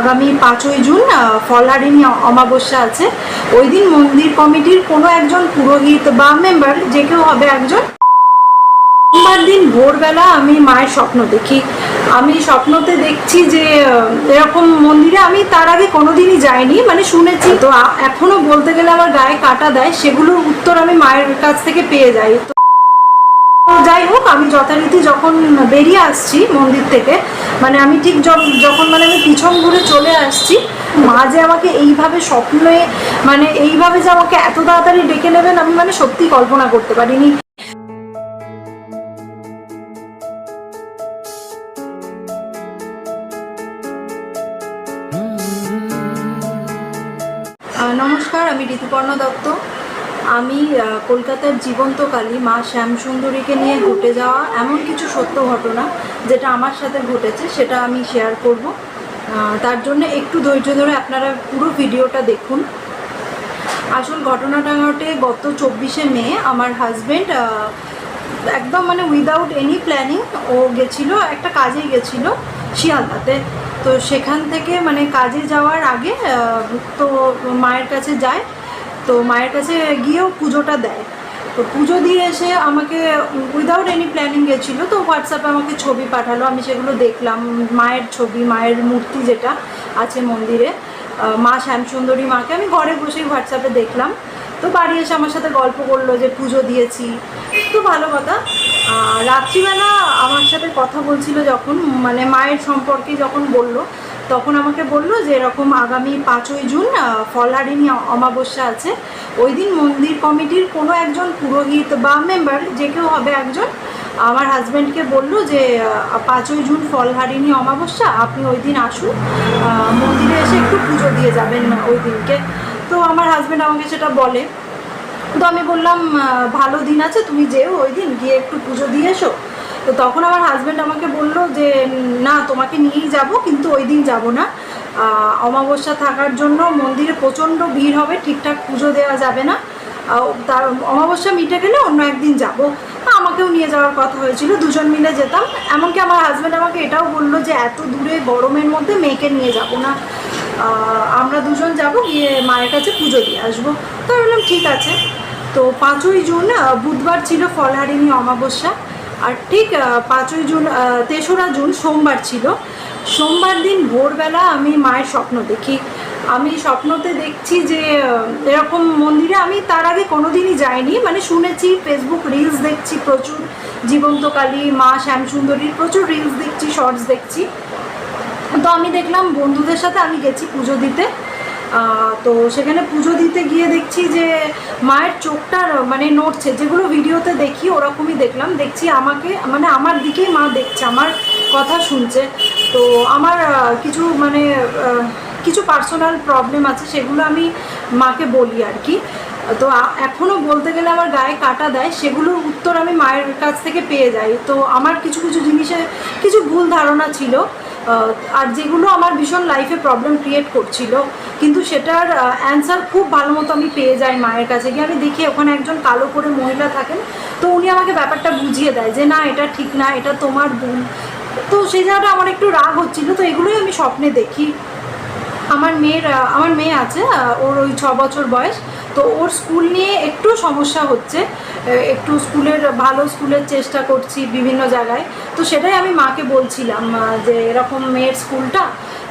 আগামী পাঁচই জুন ফলহারিণী অমাবস্যা আছে। ওই দিন মন্দির কমিটির কোনো একজন পুরোহিত বা মেম্বার, যে কেউ হবে একজন। সোমবার দিন ভোরবেলা আমি মায়ের স্বপ্ন দেখি। আমি স্বপ্নতে দেখছি যে এরকম মন্দিরে আমি তার আগে কোনোদিনই যাইনি মানে শুনেছি। তো আ- এখনও বলতে গেলে আমার গায়ে কাটা দেয়, সেগুলোর উত্তর আমি মায়ের কাছ থেকে পেয়ে যাই। তো যাই হোক, আমি যথারীতি যখন বেরিয়ে আসছি মন্দির থেকে মানে আমি ঠিক যখন মানে আমি পিছন ঘুরে চলে আসছি, মা যে আমাকে এইভাবে স্বপ্নে মানে এইভাবে যে আমাকে এত তাড়াতাড়ি ডেকে নেবেন, আমি মানে সত্যি কল্পনা করতে পারিনি। নমস্কার, আমি ঋতুপর্ণা দত্ত। আমি কলকাতার জীবন্তকালী মা শ্যামসুন্দরীকে নিয়ে ঘটে যাওয়া এমন কিছু সত্য ঘটনা যেটা আমার সাথে ঘটেছে, সেটা আমি শেয়ার করব। তার জন্য একটু ধৈর্য ধরে আপনারা পুরো ভিডিওটা দেখুন। আসল ঘটনাটা ঘটে গত চব্বিশে মে, আমার হাজবেন্ড একদম মানে উইদাউট এনি প্ল্যানিং ও গেছিল, একটা কাজেই গেছিল শিয়ালদাতে। তো সেখান থেকে মানে কাজে যাওয়ার আগে তো মায়ের কাছে যায়। তো মায়ের কাছে গিয়েও পুজোটা দেয়। তো পুজো দিয়ে এসে আমাকে উইদাউট এনি প্ল্যানিং গেছিল, তো হোয়াটসঅ্যাপে আমাকে ছবি পাঠালো, আমি সেগুলো দেখলাম। মায়ের ছবি, মায়ের মূর্তি যেটা আছে মন্দিরে মা শ্যামসুন্দরী মাকে আমি ঘরে বসেই হোয়াটসঅ্যাপে দেখলাম। তো বাড়ি এসে আমার সাথে গল্প করল যে পুজো দিয়েছি। তো ভালো কথা। রাত্রিবেলা আমার সাথে কথা বলছিল যখন মানে মায়ের সম্পর্কে যখন বলল তখন আমাকে বলল যে এরকম আগামী পাঁচই জুন ফলহারিণী অমাবস্যা আছে। ওই দিন মন্দির কমিটির কোনো একজন পুরোহিত বা মেম্বার, যে কেউ হবে একজন, আমার হাজব্যান্ডকে বলল যে পাঁচই জুন ফলহারিণী অমাবস্যা, আপনি ওই দিন আসুন। মন্দিরে এসে একটু পুজো দিয়ে যাবেন ওই দিনকে। তো আমার হাজব্যান্ড আমাকে সেটা বলে। তো আমি বললাম ভালো দিন আছে, তুমি যেও ওই দিন, গিয়ে একটু পুজো দিয়ে এসো। তো তখন আমার হাজব্যান্ড আমাকে বলল যে, না, তোমাকে নিয়েই যাব, কিন্তু ওই দিন যাব না। অমাবস্যা থাকার জন্য মন্দিরে প্রচণ্ড ভিড় হবে, ঠিকঠাক পুজো দেওয়া যাবে না। তার অমাবস্যা মিটে গেলে অন্য একদিন যাব। আমাকেও নিয়ে যাওয়ার কথা হয়েছিল, দুজন মিলে যেতাম। এমনকি আমার হাজব্যান্ড আমাকে এটাও বলল যে, এত দূরে গরমের মধ্যে মেয়েকে নিয়ে যাব না। আমরা দুজন যাব, গিয়ে মায়ের কাছে পুজো দিয়ে আসব। তো বললাম, ঠিক আছে। তো পাঁচই জুন বুধবার ছিল ফলহারিণী অমাবস্যা। আর ঠিক পাঁচই জুন তেসরা জুন সোমবার ছিল। সোমবার দিন ভোরবেলা আমি মায়ের স্বপ্ন দেখি। আমি স্বপ্নতে দেখছি যে এরকম মন্দিরে আমি তার আগে কোনোদিনই যাইনি। মানে শুনেছি ফেসবুক রিলস দেখছি প্রচুর। জীবন্তকালী, মা শ্যামসুন্দরীর প্রচুর রিলস দেখছি শর্টস দেখছি। তো আমি দেখলাম বন্ধুদের সাথে আমি গেছি পুজো দিতে। তো সেখানে পুজো দিতে গিয়ে দেখছি যে মায়ের চোখটা মানে নড়ছে। যেগুলো ভিডিওতে দেখি, ওরকমই দেখলাম। দেখছি আমাকে মানে আমার দিকেই মা দেখছে, আমার কথা শুনছে। তো আমার কিছু মানে কিছু পার্সোনাল প্রবলেম আছে, সেগুলো আমি মাকে বলি আর কি। তো এখনও বলতে গেলে আমার গায়ে কাটা দেয়, সেগুলোর উত্তর আমি মায়ের কাছ থেকে পেয়ে যাই। তো আমার কিছু কিছু জিনিসে কিছু ভুল ধারণা ছিল। আর যেগুলো আমার ভীষণ লাইফে প্রবলেম ক্রিয়েট করছিল, কিন্তু সেটার অ্যান্সার খুব ভালো মতো আমি পেয়ে যাই মায়ের কাছে। গিয়ে আমি দেখি ওখানে একজন কালো করে মহিলা থাকেন, তো উনি আমাকে ব্যাপারটা বুঝিয়ে দেয় যে, না, এটা ঠিক না, এটা তোমার ভুল। তো সেই জায়গাটা আমার একটু রাগ হচ্ছিল, তো এগুলোই আমি স্বপ্নে দেখি। আমার মেয়ের আমার মেয়ে আছে ওর ওই ছ বছর বয়স। তো ওর স্কুল নিয়ে একটু সমস্যা হচ্ছে। একটু স্কুলের, ভালো স্কুলের চেষ্টা করছি বিভিন্ন জায়গায়। তো সেটাই আমি মাকে বলছিলাম যে এরকম মেয়ের স্কুলটা।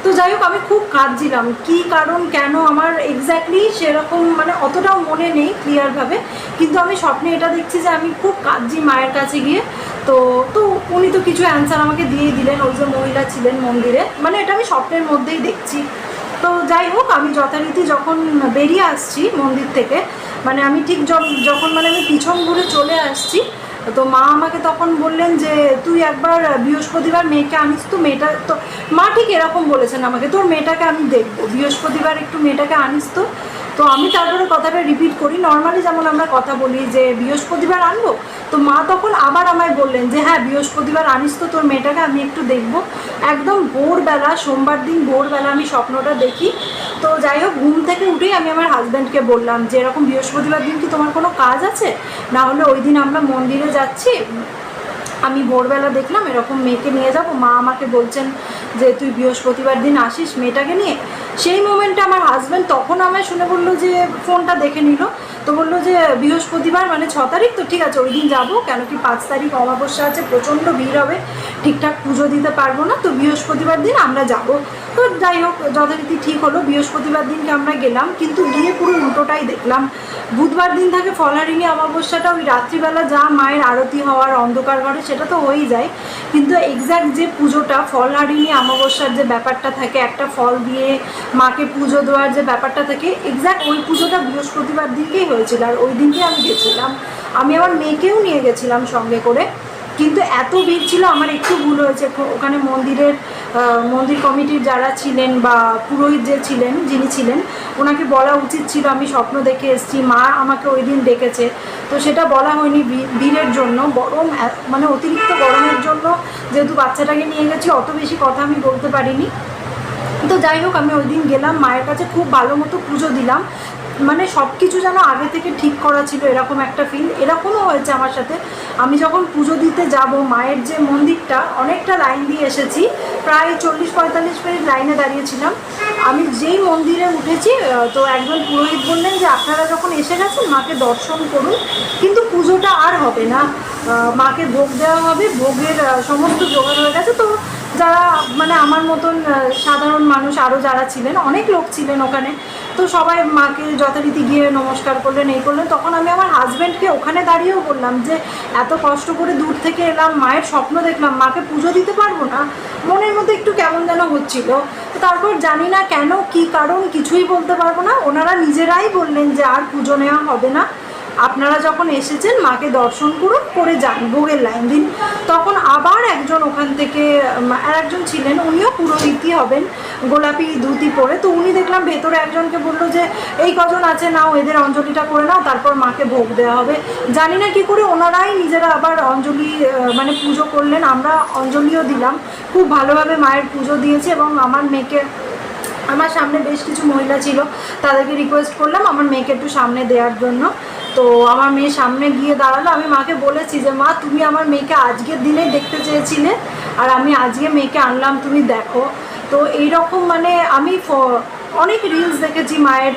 তো যাই হোক, আমি খুব কাঁদছিলাম। কি কারণ, কেন আমার এক্স্যাক্টলি সেরকম মানে অতটাও মনে নেই ক্লিয়ারভাবে কিন্তু আমি স্বপ্নে এটা দেখছি যে আমি খুব কাঁদছি মায়ের কাছে গিয়ে। তো তো উনি তো কিছু অ্যান্সার আমাকে দিয়েই দিলেন। ওই যে মহিলা ছিলেন মন্দিরে। মানে এটা আমি স্বপ্নের মধ্যেই দেখছি। তো যাই হোক, আমি যথারীতি যখন বেরিয়ে আসছি মন্দির থেকে মানে আমি ঠিক যখন মানে আমি পিছন ঘুরে চলে আসছি, তো মা আমাকে তখন বললেন যে, তুই একবার বৃহস্পতিবার মেয়েকে আনিস তো, মেয়েটা তো মা ঠিক এরকম বলেছেন আমাকে, তোর মেয়েটাকে আমি দেখব, বৃহস্পতিবার একটু মেয়েটাকে আনিস তো। তো আমি তারপরে কথাটা রিপিট করি। নর্মালি যেমন আমরা কথা বলি যে, বৃহস্পতিবার আনব? তো মা তখন আবার আমায় বললেন যে হ্যাঁ বৃহস্পতিবার আনিস তো তোর মেয়েটাকে, আমি একটু দেখব। একদম ভোরবেলা, সোমবার দিন ভোরবেলা আমি স্বপ্নটা দেখি। তো যাই হোক, ঘুম থেকে উঠেই আমি আমার হাজব্যান্ডকে বললাম যে, এরকম বৃহস্পতিবার দিন কি তোমার কোনো কাজ আছে? না হলে ওই দিন আমরা মন্দিরে যাচ্ছি। আমি ভোরবেলা দেখলাম এরকম মেয়েকে নিয়ে যাব। মা আমাকে বলছেন যে, তুই বৃহস্পতিবার দিন আসিস মেয়েটাকে নিয়ে? সেই মোমেন্টে আমার হাজব্যান্ড তখন আমায় শুনে বলল যে ফোনটা দেখে নিল। তো বলল যে বৃহস্পতিবার মানে ছ তারিখ, তো ঠিক আছে ওই দিন যাব। কেন কি পাঁচ তারিখ অমাবস্যা আছে, প্রচণ্ড ভিড় হবে, ঠিকঠাক পুজো দিতে পারব না, তো বৃহস্পতিবার দিন আমরা যাব। তো যাই হোক, যথারীতি ঠিক হলো, বৃহস্পতিবার দিনকে আমরা গেলাম, কিন্তু গিয়ে পুরো উল্টোটাই দেখলাম। বুধবার দিন থাকে ফলহারিণী অমাবস্যাটা, ওই রাত্রিবেলা যা মায়ের আরতি হওয়ার অন্ধকার ঘরে, সেটা তো হয়েই যায়। কিন্তু এক্স্যাক্ট যে পুজোটা ফলহারিণী অমাবস্যার যে ব্যাপারটা থাকে, একটা ফল দিয়ে মাকে পুজো দেওয়ার যে ব্যাপারটা থাকে এক্স্যাক্ট ওই পুজোটা বৃহস্পতিবার দিনকেই হয়েছিল আর ওই দিনকে আমি গেছিলাম। আমি আমার মেয়েকেও নিয়ে গেছিলাম সঙ্গে করে। কিন্তু এত ভিড় ছিল, আমার একটু ভুল হয়েছে। ওখানে মন্দিরের মন্দির কমিটির যারা ছিলেন বা পুরোহিত যে ছিলেন, যিনি ছিলেন, ওনাকে বলা উচিত ছিল, আমি স্বপ্ন দেখে এসেছি, মা আমাকে ওই দিন ডেকেছে। তো সেটা বলা হয়নি ভিড়ের জন্য, গরম মানে অতিরিক্ত গরমের জন্য যেহেতু বাচ্চাটাকে নিয়ে গেছি, অত বেশি কথা আমি বলতে পারিনি। তো যাই হোক, আমি ওই দিন গেলাম, মায়ের কাছে খুব ভালো মতো পুজো দিলাম। মানে সব কিছু যেন আগে থেকে ঠিক করা ছিল এরকম একটা ফিল এরকমও হয়েছে আমার সাথে। আমি যখন পুজো দিতে যাব, মায়ের যে মন্দিরটা, অনেকটা লাইন দিয়ে এসেছি। প্রায় চল্লিশ পঁয়তাল্লিশ মিনিট লাইনে দাঁড়িয়েছিলাম আমি যেই মন্দিরে উঠেছি তো একজন পুরোহিত বললেন যে, আপনারা যখন এসে গেছেন, মাকে দর্শন করুন। কিন্তু পুজোটা আর হবে না। মাকে ভোগ দেওয়া হবে। ভোগের সমস্ত জোগাড় হয়ে গেছে। তো যারা মানে আমার মতন সাধারণ মানুষ আরও যারা ছিলেন, অনেক লোক ছিলেন ওখানে, তো সবাই মাকে যথারীতি গিয়ে নমস্কার করলেন, এই করলেন। তখন আমি আমার হাজব্যান্ডকে ওখানে দাঁড়িয়েও বললাম যে, এত কষ্ট করে দূর থেকে এলাম, মায়ের স্বপ্ন দেখলাম, মাকে পুজো দিতে পারব না। মনের মধ্যে একটু কেমন যেন হচ্ছিল। তারপর জানি না কেন, কি কারণ, কিছুই বলতে পারব না। ওনারা নিজেরাই বললেন যে, আর পুজো নেওয়া হবে না। আপনারা যখন এসেছেন, মাকে দর্শন করুন, করে যান ভোগের লাইন দিন। তখন আবার একজন ওখান থেকে আর একজন ছিলেন, উনিও পুরোহিতই হবেন, গোলাপি ধুতি পরে। তো উনি দেখলাম ভেতরে একজনকে বলল যে, এই কজন আছে, নাও এদের অঞ্জলিটা করে নাও, তারপর মাকে ভোগ দেওয়া হবে। জানি না কি করে ওনারাই নিজেরা আবার অঞ্জলি মানে পুজো করলেন। আমরা অঞ্জলিও দিলাম। খুব ভালোভাবে মায়ের পুজো দিয়েছে এবং আমার মেয়েকে, আমার সামনে বেশ কিছু মহিলা ছিল, তাদেরকে রিকোয়েস্ট করলাম, আমার মেয়েকে একটু সামনে দেওয়ার জন্য। তো আমার মেয়ে সামনে গিয়ে দাঁড়াল। আমি মাকে বলেছি যে মা তুমি আমার মেয়েকে আজকের দিনে দেখতে চেয়েছিলে আর আমি আজকে মেয়েকে আনলাম তুমি দেখো। তো এইরকম মানে আমি অনেক রিলস দেখেছি মায়ের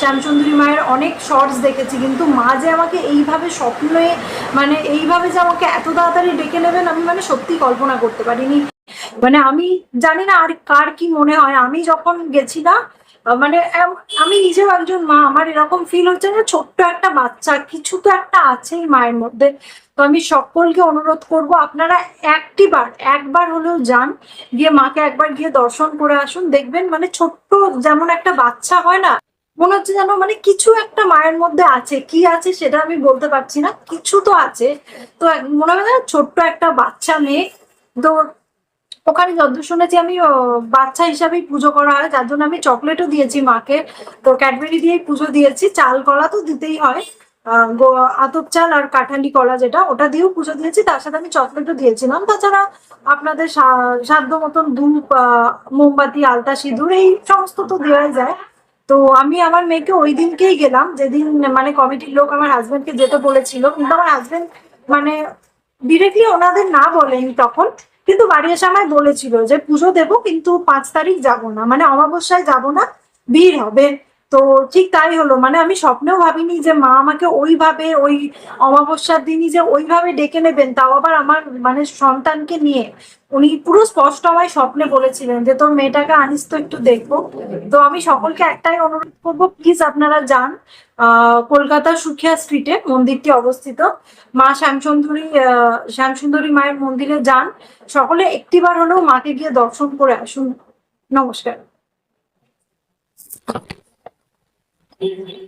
শ্যামসুন্দরী মায়ের অনেক শর্টস দেখেছি। কিন্তু মা যে আমাকে এইভাবে স্বপ্নে মানে এইভাবে যে আমাকে এত তাড়াতাড়ি ডেকে নেবেন আমি মানে সত্যি কল্পনা করতে পারিনি। মানে আমি জানি না আর কার কি মনে হয়। আমি যখন গেছি না আহ, মানে আমি নিজেও একজন মা, আমার এরকম ফিল হচ্ছে যে ছোট্ট একটা বাচ্চা, কিছু তো একটা আছেই মায়ের মধ্যে। তো আমি সকলকে অনুরোধ করব, আপনারা একটি বার একবার হলেও যান, গিয়ে মাকে একবার গিয়ে দর্শন করে আসুন। দেখবেন মানে ছোট্ট যেমন একটা বাচ্চা হয় না, মনে হচ্ছে যেন মানে কিছু একটা মায়ের মধ্যে আছে। কি আছে সেটা আমি বলতে পারছি না, কিছু তো আছে। তো মনে হয় না ছোট্ট একটা বাচ্চা মেয়ে। তো ওখানে যতদূর শুনেছি, আমি বাচ্চা হিসাবেই পুজো করা হয়, যার জন্য আমি চকলেটও দিয়েছি মাকে। তো ক্যাডবেরি দিয়েই পুজো দিয়েছি, চাল কলা তো দিতেই হয়। আতপ চাল আর কাঠালি কলা যেটা, ওটা দিয়েও পুজো দিয়েছি, তার সাথে আমি চকলেটও দিয়েছিলাম। তাছাড়া আপনাদের সাধ্য মতন ধূপ মোমবাতি, আলতা সিঁদুর, এই সমস্ত তো দেওয়াই যায়। তো আমি আমার মেয়েকে ওই দিনকেই গেলাম, যেদিন মানে কমিটির লোক আমার হাজবেন্ডকে যেতে বলেছিল। কিন্তু আমার হাজবেন্ড মানে ডিরেক্টলি ওনাদের না বলেনি তখন কিন্তু বাড়ি এসে আমায় বলেছিল যে পুজো দেবো, কিন্তু পাঁচ তারিখ যাব না। মানে অমাবস্যায় যাব না, ভিড় হবে। তো ঠিক তাই হলো। মানে আমি স্বপ্নেও ভাবিনি যে মা আমাকে ওইভাবে ওই অমাবস্যার দিনই যে ওইভাবে ডেকে নেবেন, তাও আবার আমার মানে সন্তানকে নিয়ে। উনি পুরো স্পষ্ট আমায় স্বপ্নে বলেছিলেন যে, তোর মেয়েটাকে আনিস তো একটু দেখব। তো আমি সকলকে একটাই অনুরোধ করব প্লিজ আপনারা যান, আহ কলকাতার সুখিয়া স্ট্রিটে মন্দিরটি অবস্থিত। মা শ্যামসুন্দরী শ্যামসুন্দরী মায়ের মন্দিরে যান। সকলে একটিবার হলেও মাকে গিয়ে দর্শন করে আসুন। নমস্কার। Yeah.